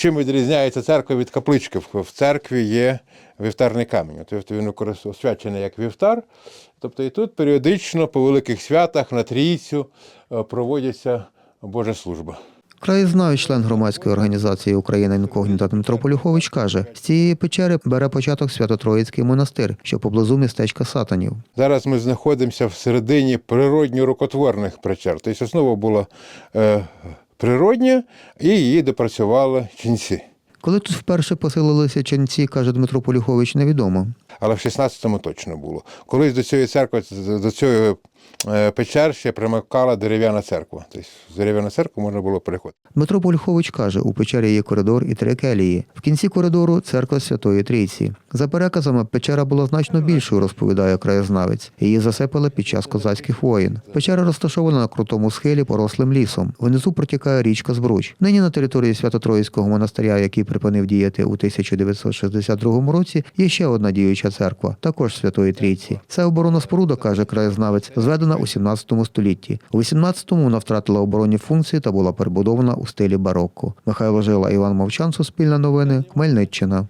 Чим відрізняється церква від каплички? В церкві є вівтарний камінь. Тобто він освячений як вівтар. Тобто і тут періодично по великих святах на трійцю е, проводяться Божа служба. Краєзнавець, член громадської організації Україна Інкогніта Дмитро Полюхович каже, з цієї печери бере початок Свято-Троїцький монастир, що поблизу містечка Сатанів. Зараз ми знаходимося в середині природньо рукотворних печер. Тобто основа була е, природня, і її допрацювали ченці. Коли тут вперше поселилися ченці, каже Дмитро Полюхович, невідомо. Але в 16-му точно було. Колись до цієї церкви, до цієї е, печер ще примикала дерев'яна церква. Тобто з дерев'яну церкву можна було переходити. Дмитро Полюхович каже, у печері є коридор і три келії. В кінці коридору церква Святої Трійці. За переказами, печера була значно більшою, розповідає краєзнавець. Її засипали під час козацьких воїн. Печера розташована на крутому схилі порослим лісом. Внизу протікає річка Збруч. Нині на території Свято-Троїцького монастиря, який припинив діяти у 1962 році, є ще одна діюча церква, також Святої Трійці. Це оборонна споруда, каже краєзнавець, зведена у 17 столітті. У 18-му вона втратила оборонні функції та була перебудована у стилі барокко. Михайло Жила, Іван Мовчан, Суспільне новини, Хмельниччина.